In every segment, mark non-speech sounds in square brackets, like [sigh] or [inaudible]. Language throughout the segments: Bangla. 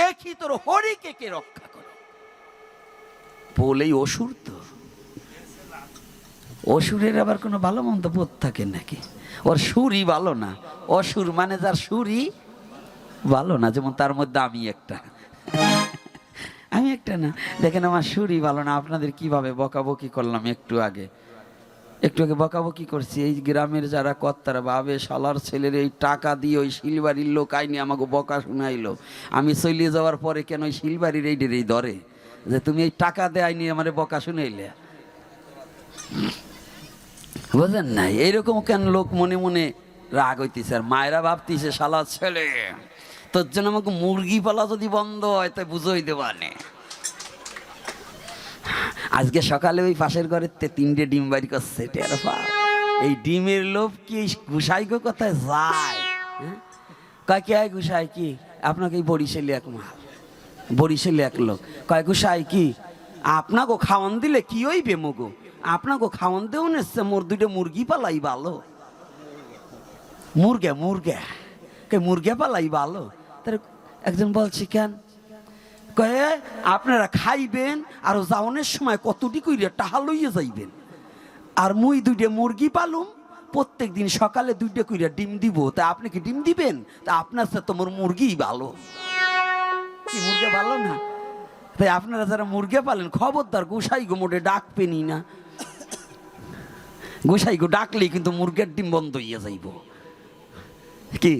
দেখি তোর হরিকে কে রক্ষা করে। বলেই অসুর তো। অসুরের আবার কোনো ভালো মন্দ বোধ থাকে নাকি? ওর সুরই ভালো না। অসুর মানে যার সুরই ভালো না। যেমন তার মধ্যে আমি একটা। আমি একটা না। দেখেন আমার সুরই ভালো না। আপনাদের কীভাবে বকাবকি করলাম একটু আগে? একটু আগে বকাবকি করছি, এই গ্রামের যারা কর্তারা ভাবে শালার ছেলের এই টাকা দিয়ে ওই শিলবাড়ির লোক আইনি আমাকে বকা শুনাইলো। আমি চলে যাওয়ার পরে কেন ওই শিলবাড়ির এই ডেরেই ধরে যে তুমি এই টাকা দিয়ে আইনি আমার বকা শুনাইলে। বুঝলেন না? এইরকম কেন লোক মনে মনে রাগ হইতেছে? আর মায়েরা ভাবতেছে শালা ছেলে, তোর জন্য আমাকে মুরগি পালা যদি বন্ধ হয় তাই বুঝো হইতে পারে আজকে সকালে ওই পাশের ঘরের তিনটে ডিম বাড়ি করছে, টের। এই ডিমের লোভ কি ঘুষাই গো কোথায়? যায়। হ্যাঁ? কয়, কে ঘুষাই কি? আপনাকে এই বরিশালি এক মাল। বরিশালি এক লোক। কয় ঘুষাই কি? আপনাকে খাওয়ান দিলে কি হইবে মগো? আপনাকে খাওয়ান দেও নেছে মোর দুটো মুরগি পালাই ভালো। মুরগে মুরগে। কে মুরগে পালাই ভালো। তার একজন বলছে, কেন? কয়ে আপনারা খাইবেন আর যাওনের সময় কতটি কইরে টাহা লইয়া যাইবেন। আর মুই দুইটা মুরগি পালুম প্রত্যেক দিন সকালে দুইটা কইরা ডিম দিব। তা আপনি কি ডিম দিবেন? তা আপনার সাথে তো মোর মুরগিই ভালো। মুরগে ভালো না? তাই আপনারা যারা মুরগি পালেন, খবরদার গোসাই গো মোটে ডাকবেনই না। গোসাই গো ডাকলেই কিন্তু মুরগের ডিম বন্ধ হইয়া যাইব। কি?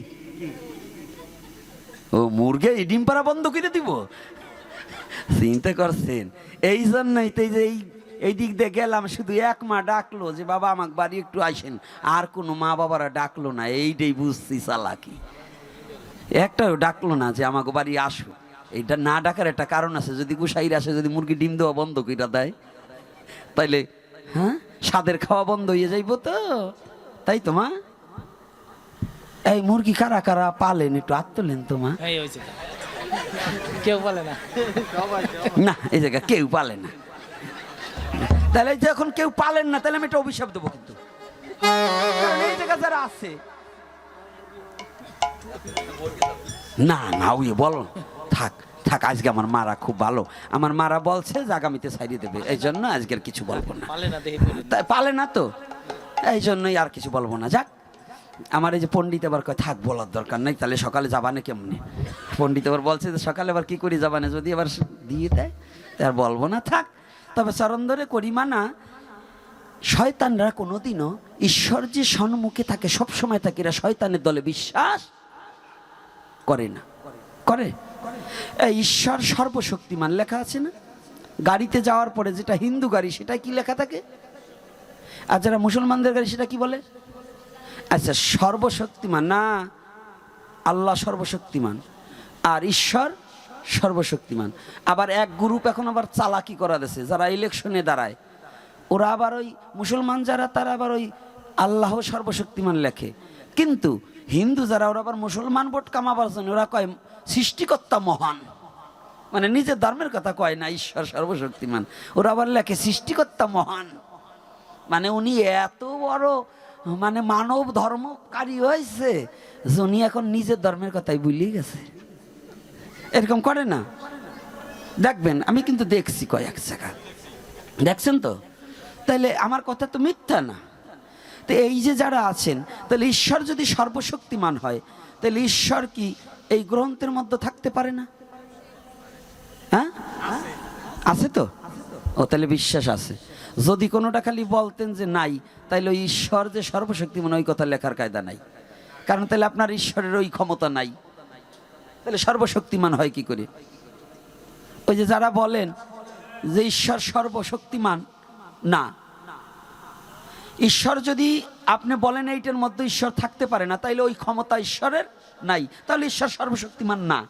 ও মুরগে ডিম পাড়া বন্ধ করে দিব? চিন্তা করছেন? এই জন্যই তো যে এই এই দিক দিয়ে গেলাম, শুধু এক মা ডাকলো যে, বাবা, আমাকে বাড়ি একটু আসেন। আর কোনো মা বাবারা ডাকলো না, এইটাই বুঝছি চালাকি। একটাও ডাকলো না যে, আমাকে বাড়ি আসো। এইটা না ডাকার একটা কারণ আছে। যদি গুসাইর আসে, যদি মুরগি ডিম দেওয়া বন্ধ কইরা দেয়, তাইলে হ্যাঁ? স্বাদের খাওয়া বন্ধ হয়ে যাইব তো। তাই তো, মা? এই মুরগি কারা কারা পালেন? একটু আত্মলেন তো মা। কেউ বলে না। না এই জায়গা কেউ পালে না। তাহলে যখন কেউ পালেন না তাহলে আমি একটা অভিশাপ দেবো কিন্তু। এই জায়গা যারা আছে না না ওই বলো থাক থাক আজকে আমার মারা খুব ভালো। আমার মারা বলছে যে আগামীতে ছাড়িয়ে দেবে এই জন্য আজকের কিছু বলব না। পালে পালে না তো এই জন্যই আর কিছু বলব না। যাক আমার এই যে পণ্ডিত আবার কয়, থাক, বলার দরকার নেই, তাহলে সকালে যাবানে কেমনি? পণ্ডিত আবার বলছে যে সকালে আবার কি করি যাবানে? যদি আবার দিয়ে দেয় আর বলব না, থাক। তবে চরন্দরে ধরে করি মানা, শয়তানরা কোনোদিনও ঈশ্বর যে সম্মুখে থাকে, সবসময় থাকে, এরা শয়তানের দলে বিশ্বাস করে না। করে? ঈশ্বর সর্বশক্তিমান লেখা আছে না? গাড়িতে যাওয়ার পরে যেটা হিন্দু গাড়ি সেটা কি লেখা থাকে? আর যারা মুসলমানদের গাড়ি, সেটা কি বলে? আচ্ছা সর্বশক্তিমান, না, আল্লাহ সর্বশক্তিমান। আর ঈশ্বর সর্বশক্তিমান। আবার এক গ্রুপ এখন আবার চালাকি করা দিয়েছে যারা ইলেকশনে দাঁড়ায়। ওরা আবার ওই মুসলমান যারা, তারা আবার ওই আল্লাহ সর্বশক্তিমান লেখে। কিন্তু হিন্দু যারা, ওরা আবার মুসলমান ভোট কামাবার জন্য, ওরা কয়, সৃষ্টিকর্তা মহান। মানে নিজের ধর্মের কথা কয় না, ঈশ্বর সর্বশক্তিমান। ওরা আবার লেখে, সৃষ্টিকর্তা মহান। মানে উনি এত বড় মানে মানব ধর্মকারী হয়েছে। উনি এখন নিজের ধর্মের কথাই ভুলিয়ে গেছে। এরকম করে না। দেখবেন, আমি কিন্তু দেখছি কয়েক জায়গা দেখছেন তো? তাহলে আমার কথা তো মিথ্যা না। তো এই যে যারা আছেন, তাহলে ঈশ্বর যদি সর্বশক্তিমান হয়, তাহলে ঈশ্বর কি এই গ্রন্থের মধ্যে থাকতে পারে না? হ্যাঁ? আছে তো? ও, তাহলে বিশ্বাস আছে। যদি কোনোটা খালি বলতেন যে নাই, তাইলে ওই ঈশ্বর যে সর্বশক্তিমান, ওই কথা লেখার কায়দা নাই। কারণ তাহলে আপনার ঈশ্বরের ওই ক্ষমতা নাই। তাহলে সর্বশক্তিমান হয় কি করে? ওই যে যারা বলেন যে ঈশ্বর সর্বশক্তিমান, না। ঈশ্বর যদি আপনি বলেন এইটার মধ্যে ঈশ্বর থাকতে পারে না, তাইলে ওই ক্ষমতা ঈশ্বরের নাই। তাহলে ঈশ্বর সর্বশক্তিমান না।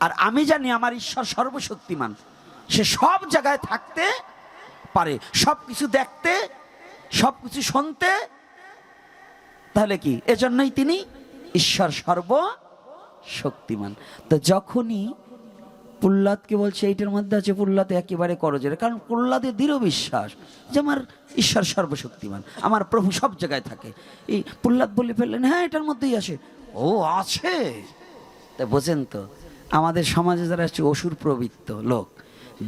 আর আমি জানি আমার ঈশ্বর সর্বশক্তিমান। সে সব জায়গায় থাকতে পারে। সব কিছু দেখতে, সব কিছু শুনতে, তাহলে কি? এজন্যই তিনি ঈশ্বর সর্ব শক্তিমান তো যখনই প্রহ্লাদকে বলছে, এইটার মধ্যে আছে প্রহ্লাদ, একেবারে করজের কারণ প্রহ্লাদের দৃঢ় বিশ্বাস যে আমার ঈশ্বর সর্বশক্তিমান, আমার প্রভু সব জায়গায় থাকে। এই প্রহ্লাদ বলে ফেললেন হ্যাঁ এটার মধ্যেই আছে। ও, আছে? তা বোঝেন তো, আমাদের সমাজে যারা হচ্ছে অসুর প্রবৃত্ত লোক,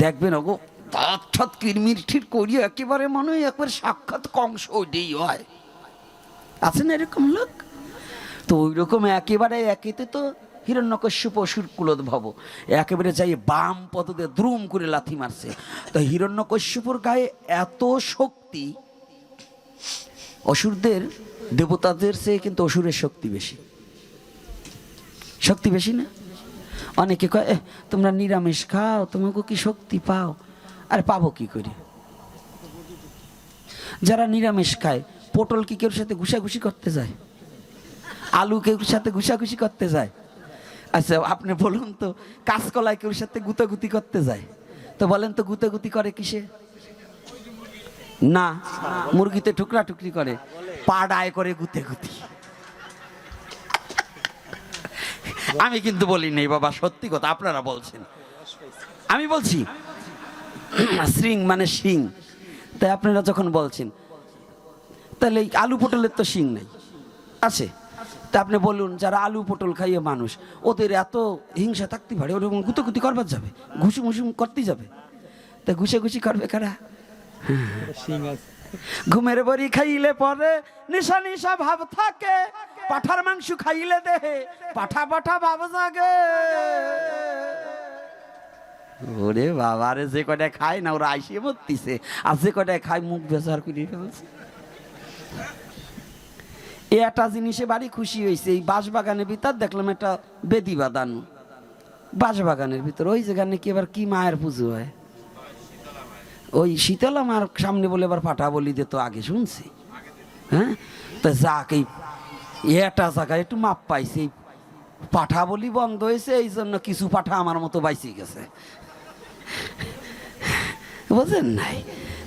দেখবেন, ওগো অর্থাৎ কিরমির ঠিক করিয়ে একেবারে মনে হয় একবার সাক্ষাৎ কংস ওইটাই হয়। আছে না এরকম লোক? তো ওই রকম একেবারে একেতে তো হিরণ্যকশ্যপ অসুর কুলোদ্ভব। একেবারে যাই বাম পদতে দ্রুম করে লাথি মারছে। তো হিরণ্যকশ্যপুর গায়ে এত শক্তি অসুরদের দেবতাদের চেয়ে কিন্তু অসুরের শক্তি বেশি। শক্তি বেশি না? অনেকে কয় "এহ, তোমরা নিরামিষ খাও তোমাকে কি শক্তি পাও? আরে পাবো কি করে? যারা নিরামিষ খায়, পটল কি কেউ সাথে ঘুষাঘুষি করতে যায়? আলু কেউ সাথে ঘুষাঘুষি করতে যায়? আচ্ছা আপনি বলুন তো, কাঁচকলায় কেউ সাথে গুতাগুতি করতে যায়? তো বলেন তো গুতাগুতি করে কিসে? না, মুরগিতে টুকরা টুকরি করে পা ডায় করে গুতে গুতি আমি কিন্তু বলি নেই বাবা, সত্যি কথা, আপনারা বলছেন। আমি বলছি [clears throat] শ্রিং মানে শিং। তাই আপনারা যখন বলছেন, তাহলে আলু পটলের তো শিং নেই। আছে। তা আপনি বলুন, যারা আলু পটল খাইয়ে মানুষ, ওদের এত হিংসা থাকতে পারে, ওরকম গুতোগুতি করবার যাবে? ঘুষু মুসুম করতে যাবে। তা ঘুষে ঘুষি করবে কারা? ঘুমের বড়ি খাইলে পরে নিশা নিশা ভাব থাকে, পাঠার মাংস খাইলে দেহে, পাঠা পাঠা ভাব জাগে। ওরে বাবা যে কটা খায় না, ওরা আইসে মরতিছে। আর যে কটা খায়, মুখ বেচার করে ফেলছে। এই একটা জিনিসে বাড়ি খুশি হয়েছে এই বাঁশ বাগানের ভিতর দেখলাম একটা বেদি বাঁধানো। বাঁশ বাগানের ভিতর, ওই যেখানে কি এবার কি মায়ের পুজো হয়? ওই শীতল মার সামনে বলে এবার পাঠা বলি দে তো আগে শুনছি। হ্যাঁ? তো যাক, এই এটা জায়গায় একটু মাপ পাইছে। পাঠা বলি বন্ধ হয়েছে এই জন্য কিছু পাঠা আমার মতো বাইসে গেছে। বুঝেন নাই?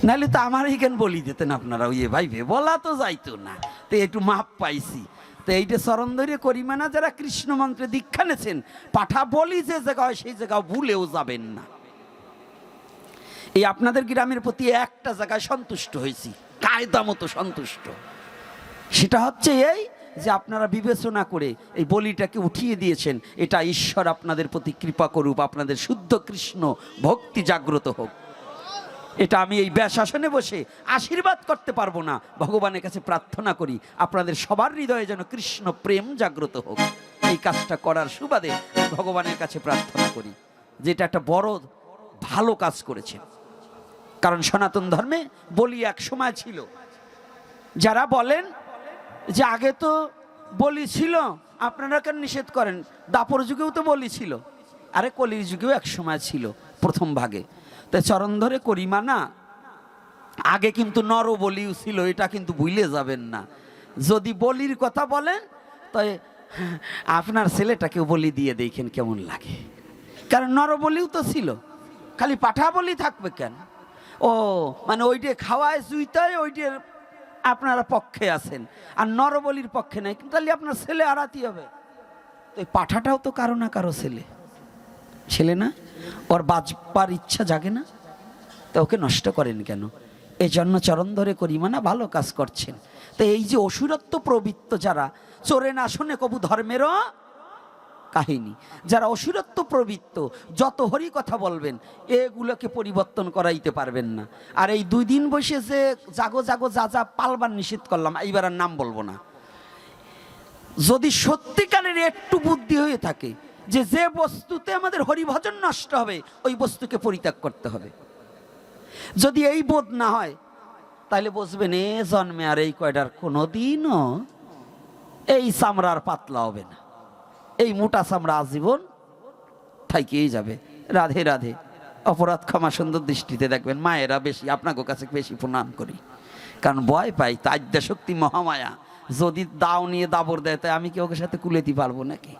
নাহলে তো আমার এইখান বলি দিতেন আপনারা? ওই ভাইবে বলা তো যাইতো না। তো একটু মাপ পাইছি। তো এইটা চরণ ধরে করিমা না যারা কৃষ্ণ মন্ত্রে দীক্ষা নেছেন, পাঠা বলি যে জায়গা হয় সেই জায়গা ভুলেও যাবেন না। এই আপনাদের গ্রামের প্রতি একটা জায়গায় সন্তুষ্ট হয়েছি। কায়দা মতো সন্তুষ্ট। সেটা হচ্ছে এই যে আপনারা বিবেচনা করে এই বলিটাকে উঠিয়ে দিয়েছেন, এটা ঈশ্বর আপনাদের প্রতি কৃপা করুক আপনাদের শুদ্ধ কৃষ্ণ ভক্তি জাগ্রত হোক। এটা আমি এই ব্যাসাসনে বসে আশীর্বাদ করতে পারব না, ভগবানের কাছে প্রার্থনা করি, আপনাদের সবার হৃদয়ে যেন কৃষ্ণ প্রেম জাগ্রত হোক। এই কাজটা করার সুবাদে ভগবানের কাছে প্রার্থনা করি, যেটা একটা বড়, ভালো কাজ করেছেন কারণ সনাতন ধর্মে বলি এক সময় ছিল, যারা বলেন যে আগে তো বলি ছিল আপনারা কেন নিষেধ করেন? দাপর যুগেও তো বলি ছিল আরে কলির যুগেও এক সময় ছিল প্রথম ভাগে। তাই চরণ ধরে করিমা না, আগে কিন্তু নর বলিও ছিল, এটা কিন্তু ভুলে যাবেন না। যদি বলির কথা বলেন তাই আপনার ছেলেটাকেও বলি দিয়ে দেখেন কেমন লাগে। কারণ নরবলিও তো ছিল, খালি পাঠা বলি থাকবে কেন? ও মানে ওইটে খাওয়ায়, জুইতায় ওইটার আপনারা পক্ষে আছেন। আর নরবলির পক্ষে নাই, কিন্তু তাহলে আপনার ছেলে আড়াতি হবে। তো এই পাঠাটাও তো কারও না কারও ছেলে। ছেলে না, ওর বাজবার ইচ্ছা জাগে না। তা ওকে নষ্ট করেন কেন? এই জন্য চরণ ধরে করি মানে ভালো কাজ করছেন। তো এই যে অসুরত্ব প্রবৃত্ত যারা, চোরে না শোনে কবু ধর্মেরও কাহিনী। যারা অসুরত্ব প্রবৃত্ত, যত হরি কথা বলবেন, এগুলোকে পরিবর্তন করাইতে পারবেন না। আর এই দুই দিন বসে যে জাগো জাগো যা যা পালবার নিষেধ করলাম, এইবার আর নাম বলব না। যদি সত্যিকারের একটু বুদ্ধি হয়ে থাকে, যে যে বস্তুতে আমাদের হরিভজন নষ্ট হবে, ওই বস্তুকে পরিত্যাগ করতে হবে। যদি এই বোধ না হয় তাহলে বসবেন, এ জন্মে আর এই কয়টার কোনোদিনও এই চামড়ার পাতলা হবে না। এই মোটা চামড়া আজীবন থাইকেই যাবে। রাধে রাধে। অপরাধ ক্ষমা সুন্দর দৃষ্টিতে দেখবেন, মায়েরা বেশি আপনাকে কাছে বেশি প্রণাম করি। কারণ ভয় পাই তাদ্যা শক্তি মহামায়া। যদি দাও নিয়ে দাবর দেয়, তাই আমি কি ওকে সাথে কুলেতে পারব নাকি?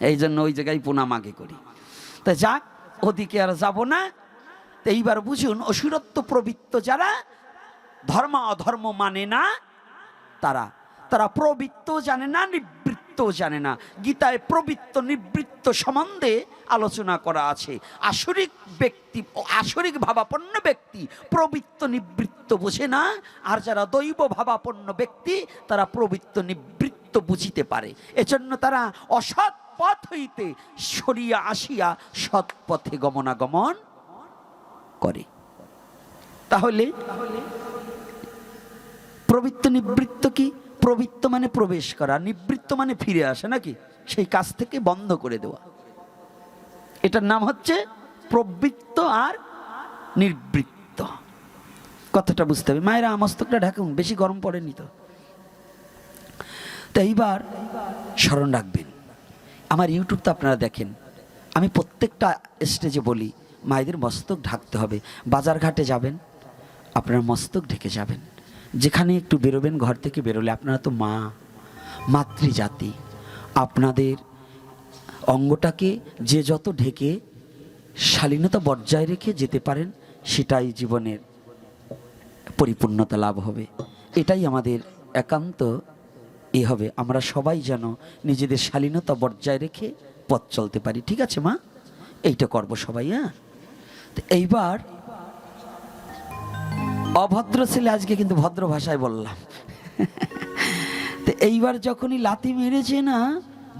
এই জন্য ওই জায়গায় প্রণাম আগে করি। তা যাক, ওদিকে আর যাব না। এইবার বুঝুন, অসুরত্ব প্রবৃত্ত যারা, ধর্ম অধর্ম মানে না, তারা। তারা প্রবৃত্ত জানে না, নিবৃত্ত জানে না। গীতায় প্রবৃত্ত, নিবৃত্ত সম্বন্ধে আলোচনা করা আছে। আসরিক ব্যক্তি আসরিক ভাবাপন্ন ব্যক্তি প্রবৃত্ত, নিবৃত্ত বোঝে না, আর যারা দৈব ভাবাপন্ন ব্যক্তি, তারা প্রবৃত্ত, নিবৃত্ত বুঝিতে পারে। এজন্য তারা অসৎ পথ হইতে সরিয়া আসিয়া সৎ পথে গমনাগমন করে। তাহলে প্রবৃত্ত, নিবৃত্ত কি? প্রবৃত্ত মানে প্রবেশ করা, নিবৃত্ত মানে ফিরে আসা নাকি? সেই কাজ থেকে বন্ধ করে দেওয়া। এটার নাম হচ্ছে প্রবৃত্ত আর নিবৃত্ত। কথাটা বুঝতে হবে। মায়েরা মস্তকটা ঢাকুন, বেশি গরম পড়েনি তো। তো এইবার স্মরণ রাখবেন। আমার ইউটিউব তো আপনারা দেখেন। আমি প্রত্যেকটা স্টেজে বলি, মায়েদের মস্তক ঢাকতে হবে। বাজার ঘাটে যাবেন, আপনার মস্তক ঢেকে যাবেন। যেখানে একটু বেরোবেন, ঘর থেকে বেরোলে আপনারা তো মা, মাতৃজাতি। আপনাদের অঙ্গটাকে যে যত ঢেকে শালীনতা বজায় রেখে যেতে পারেন, সেটাই জীবনের পরিপূর্ণতা লাভ হবে। এটাই আমাদের একান্ত এ হবে। আমরা সবাই যেন নিজেদের শালীনতা বজায় রেখে পথ চলতে পারি। ঠিক আছে মা? এইটা করব সবাই হ্যাঁ? তো এইবার অভদ্র ছেলে আজকে কিন্তু ভদ্র ভাষায় বললাম। তো এইবার যখনই লাথি মেরেছে না,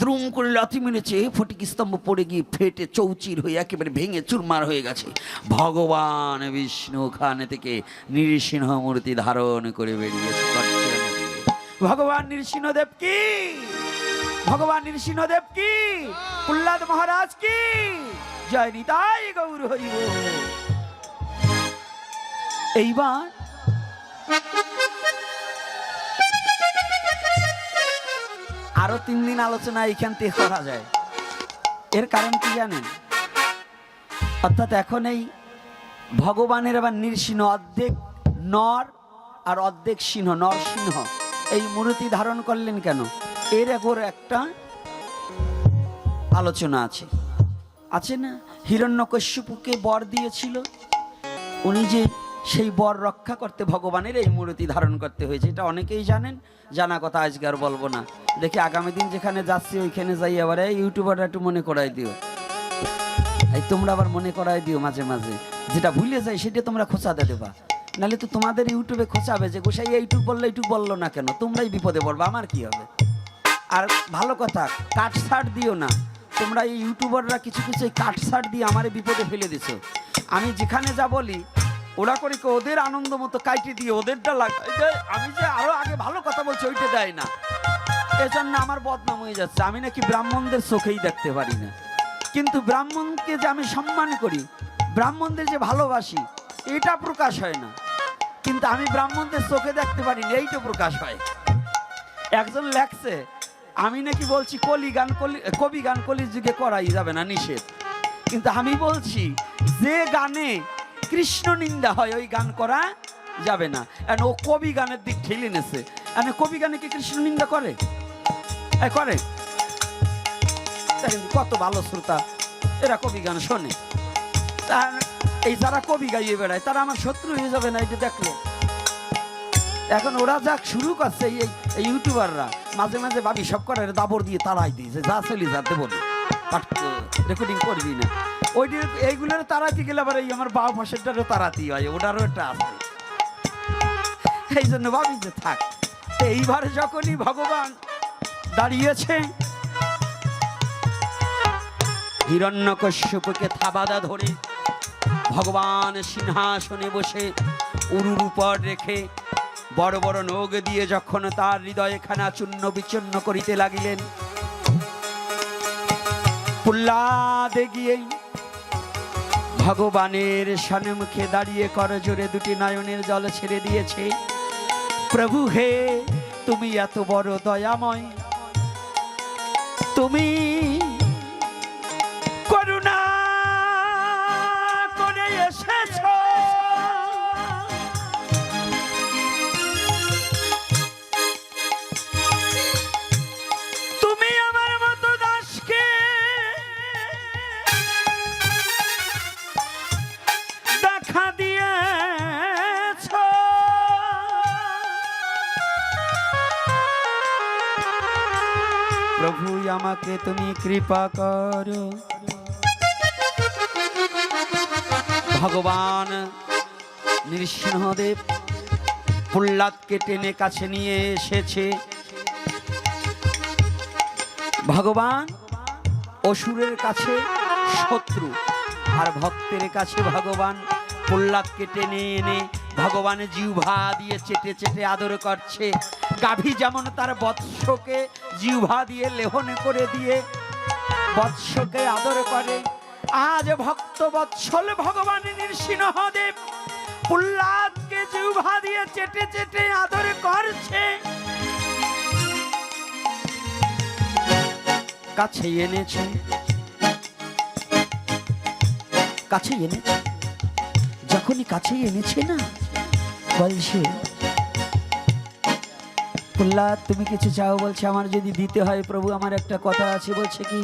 দ্রুম করে লাথি মেরেছে, ফটিক স্তম্ভ পড়ে গিয়ে ফেটে চৌচির হয়ে একেবারে ভেঙে চুরমার হয়ে গেছে। ভগবান বিষ্ণু ওখানে থেকে নৃসিংহ মূর্তি ধারণ করে বেরিয়েছে ভগবান নৃসিংহদেব কি? ভগবান নৃসিংহদেব কি? প্রহ্লাদ মহারাজ কি? জয় নিতাই গৌর হইব এইবার আরও তিন দিন আলোচনা এইখান থেকে করা যায়। এর কারণ কি জানেন? অর্থাৎ এখন এই ভগবানের আবার নৃসিংহ অর্ধেক নর আর অর্ধেক সিংহ, নর সিংহ। এই মূর্তি ধারণ করলেন কেন? এর একর একটা আলোচনা আছে। আছে না? হিরণ্যকশ্যপুকে বর দিয়েছিল। উনি যে সেই বর রক্ষা করতে ভগবানের এই মূর্তি ধারণ করতে হয়েছে। এটা অনেকেই জানেন, জানা কথা আজকে আর বলব না। দেখি আগামী দিন যেখানে যাচ্ছি, ওইখানে যাই আবার ইউটিউবাররা একটু মনে করাই দিও। এই তোমরা আবার মনে করাই দিও মাঝে মাঝে। যেটা ভুলে যায় সেটা তোমরা খোঁচাতে দেবা। নাহলে তো তোমাদের ইউটিউবে খোঁচাবে যে, গোসাই এইটুক বলল এইটুক বলল না কেন? তোমরাই বিপদে পড়বা, আমার কি হবে? আর ভালো কথা কাট ছাড় দিও না। তোমরা এই ইউটিউবাররা কিছু কিছু এই কাট ছাড় দিয়ে আমার বিপদে ফেলে দিছো। আমি যেখানে যা বলি ওরা করে ওদের আনন্দ মতো কাইটে দিয়ে ওদেরটা দেয় আমি যে আরও আগে ভালো কথা বলছি, ওইটা দেয় না। এজন্য আমার বদনাম হয়ে যাচ্ছে। আমি নাকি ব্রাহ্মণদের চোখেই দেখতে পারি না। কিন্তু ব্রাহ্মণকে যে আমি সম্মান করি, ব্রাহ্মণদের যে ভালোবাসি, এটা প্রকাশ হয় না। কিন্তু আমি ব্রাহ্মণদের চোখে দেখতে পারি না, এইটা প্রকাশ হয়। একজন লেখছে, আমি নাকি বলছি, কলি গান কলি, কবি গান কলির যুগে করাই যাবে না, নিষেধ। কিন্তু আমি বলছি, যে গানে কৃষ্ণ নিন্দা হয়, ওই গান করা যাবে না। And ও কবি গানের দিক ঠেলে নেছে। And কবি গানে কি কৃষ্ণ নিন্দা করে? করে। কত ভালো শ্রোতা। এরা কবি গান শোনে। তার এই যারা কবি গাইয়ে বেড়ায়, তারা আমার শত্রু হয়ে যাবে না এটা দেখলে। এখন ওরা যাক শুরু করছে, এই ইউটিউবাররা। মাঝে মাঝে ভাবি, সব করে দাবর দিয়ে তারাই দিয়েছে, যা চলি যা দেবো না রেকর্ডিং করবি না ওই এইগুলোর তাড়াতে গেলে আবার এই আমার বাউ পাশেরটারও তাড়াতেই হয়, ওটারও একটা আছে। এই জন্য ভাবি যে থাক, এইবার যখনই ভগবান দাঁড়িয়েছে, হিরণ্যকশ্যপকে থাবাদা ধরে ভগবান সিংহাসনে বসে উরুর উপর রেখে বড় বড় নখ দিয়ে যখন তার হৃদয়ে খানা চূর্ণ বিচূর্ণ করিতে লাগিলেন প্রহ্লাদে গিয়ে ভগবানের সন্মুখে দাঁড়িয়ে কর জোরে দুটি নয়নের জল ছেড়ে দিয়েছে। প্রভু হে, তুমি এত বড় দয়াময়। তুমি কৃপা করো। ভগবান নৃসিংহদেব প্রহ্লাদকে টেনে কাছে নিয়ে এসেছে। ভগবান অসুরের কাছে শত্রু, আর ভক্তের কাছে ভগবান প্রহ্লাদকে টেনে এনে ভগবানের জিহ্বা দিয়ে চেটে চেটে আদর করছে। গাভী যেমন তার বৎসকে জিহ্বা দিয়ে লেহন করে দিয়ে বৎসকে আদর করে। আজ ভক্ত বৎসল ভগবান নৃসিংহদেব প্রহ্লাদকে জিহ্বা দিয়ে চেটে চেটে আদর করছে। কাছে এনেছে। কাছে এনেছে। যখনই কাছে এনেছে না, বলছে, প্রহ্লাদ, তুমি কিছু চাও? বলছে, আমার যদি দিতে হয় প্রভু, আমার একটা কথা আছে। বলছে কি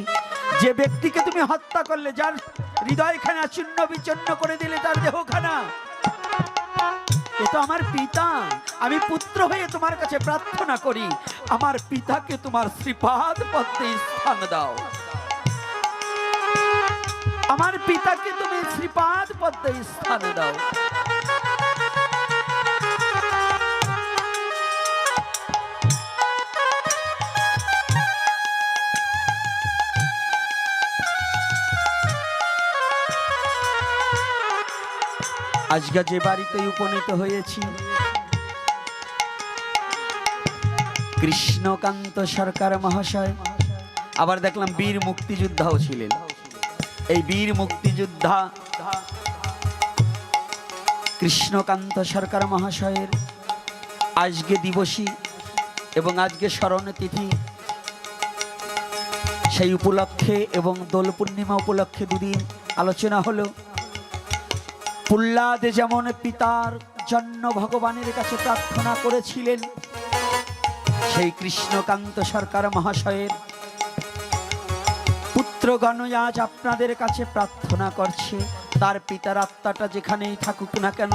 যে ব্যক্তিকে তুমি হত্যা করলে, যার হৃদয়খানা চূর্ণ বিচন্ন করে দিলে তার দেহখানা। এ আমার পিতা। আমি পুত্র হয়ে তোমার কাছে প্রার্থনা করি। আমার পিতাকে তোমার শ্রীপাদ পদ্মে স্থান দাও। আমার পিতাকে তুমি শ্রীপাদ পদ্মে স্থান দাও। আজকে যে বাড়িতে উপনীত হয়েছি, কৃষ্ণকান্ত সরকার মহাশয়, আবার দেখলাম বীর মুক্তিযোদ্ধাও ছিলেন। এই বীর মুক্তিযোদ্ধা কৃষ্ণকান্ত সরকার মহাশয়ের আজকে দিবসী এবং আজকে তিথি সেই উপলক্ষে এবং দোল পূর্ণিমা উপলক্ষে দুদিন আলোচনা হলো। প্রহ্লাদ যেমন পিতার জন্য ভগবানের কাছে প্রার্থনা করেছিলেন, সেই কৃষ্ণকান্ত সরকার মহাশয়ের পুত্রগণ আজ আপনাদের কাছে প্রার্থনা করছে। তার পিতার আত্মাটা যেখানেই থাকুক না কেন,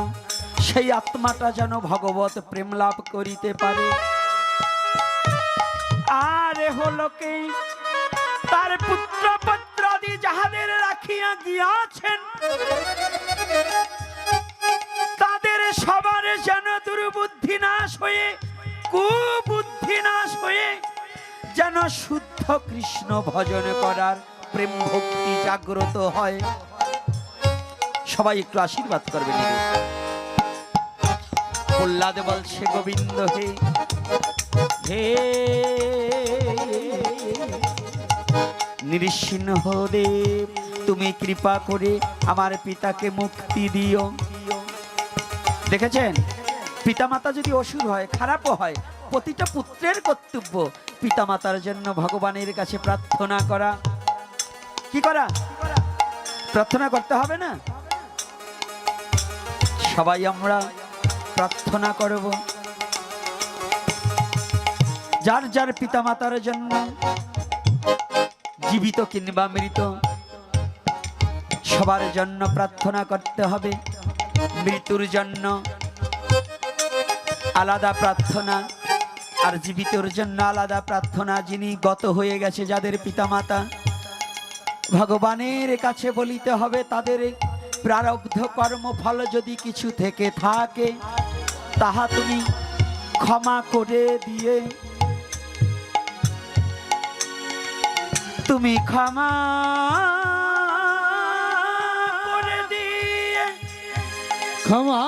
সেই আত্মাটা যেন ভগবত প্রেম লাভ করিতে পারে। আরে হলো কি? তার পুত্র যাহাদের রাখিয়া গিয়াছেন, তাদের সবার যেন দুর্বুদ্ধি নাশ হয়ে, কুবুদ্ধি নাশ হয়ে যেন শুদ্ধ কৃষ্ণ ভজন করার প্রেম ভক্তি জাগ্রত হয়। সবাই একটু আশীর্বাদ করবেন প্রহ্লাদ বলছে, গোবিন্দ হে হে নৃসিংহদেব তুমি কৃপা করে আমার পিতাকে মুক্তি দিও। দেখেছেন? পিতামাতা যদি অসুর হয়, খারাপও হয়, প্রতিটা পুত্রের কর্তব্য পিতামাতার জন্য ভগবানের কাছে প্রার্থনা করা। কি করা? প্রার্থনা করতে হবে না? সবাই আমরা প্রার্থনা করব। যার যার পিতামাতার জন্য জীবিত কিংবা মৃত, সবার জন্য প্রার্থনা করতে হবে। মৃত্যুর জন্য আলাদা প্রার্থনা, আর জীবিতর জন্য আলাদা প্রার্থনা যিনি গত হয়ে গেছে যাদের পিতামাতা। ভগবানের কাছে বলিতে হবে, তাদের প্রারব্ধ কর্মফল যদি কিছু থেকে থাকে, তাহা তুমি ক্ষমা করে দিয়ে তুমি ক্ষমা করে দিয়ে। ক্ষমা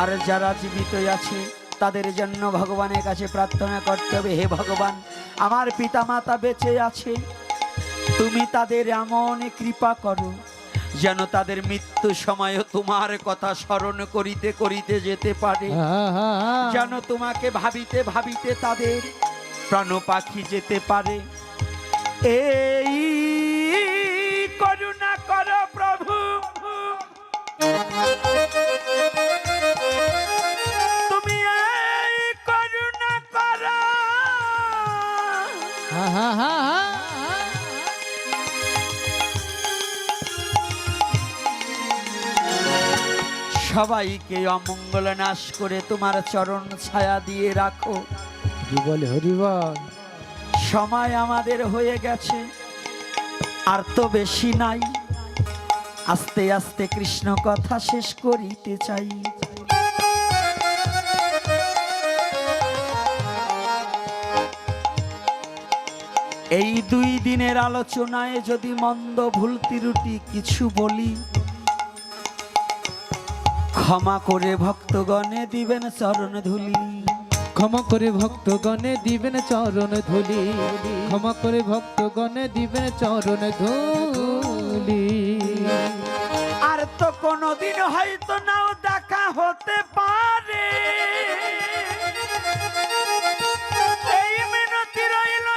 আর যারা জীবিত আছে তাদের জন্য ভগবানের কাছে প্রার্থনা করতে হবে হে ভগবান আমার পিতামাতা বেঁচে আছে। তুমি তাদের এমন কৃপা করো যেন তাদের মৃত্যু সময় তোমার কথা স্মরণ করিতে করিতে যেতে পারে। যেন তোমাকে ভাবিতে ভাবিতে তাদের প্রাণ পাখি যেতে পারে। এই সবাইকে অমঙ্গল নাশ করে তোমার চরণ ছায়া দিয়ে রাখো। হরিবল হরিবল। সময় আমাদের হয়ে গেছে আর তো বেশি নাই। আস্তে আস্তে কৃষ্ণ কথা শেষ করিতে চাই। এই দুই দিনের আলোচনায় যদি মন্দ ভুল ত্রুটি কিছু বলি ক্ষমা করে ভক্তগণে দিবেন চরণ ধুলি। ক্ষমা করে ভক্তগণে দিবেন চরণ ধুলি। ক্ষমা করে ভক্তগণে দিবেন চরণ ধুলি। আর তো কোনোদিন হয়তো নাও দেখা হতে পারে। এই মিনতি রইল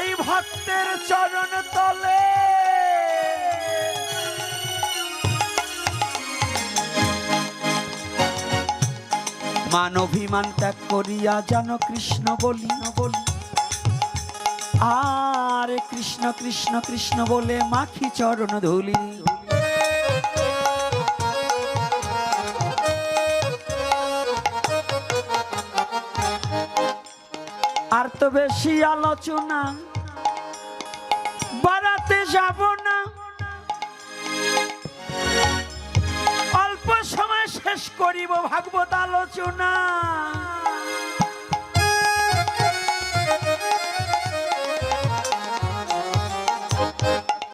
এই ভক্তের চরণ তলে। মান অভিমান ত্যাগ করিয়া যেন কৃষ্ণ বলি বলি। আর কৃষ্ণ কৃষ্ণ কৃষ্ণ বলে মাখি চরণ ধুলি। আর তো বেশি আলোচনা, বাড়াতে যাব শেষ করিব ভাগবত আলোচনা।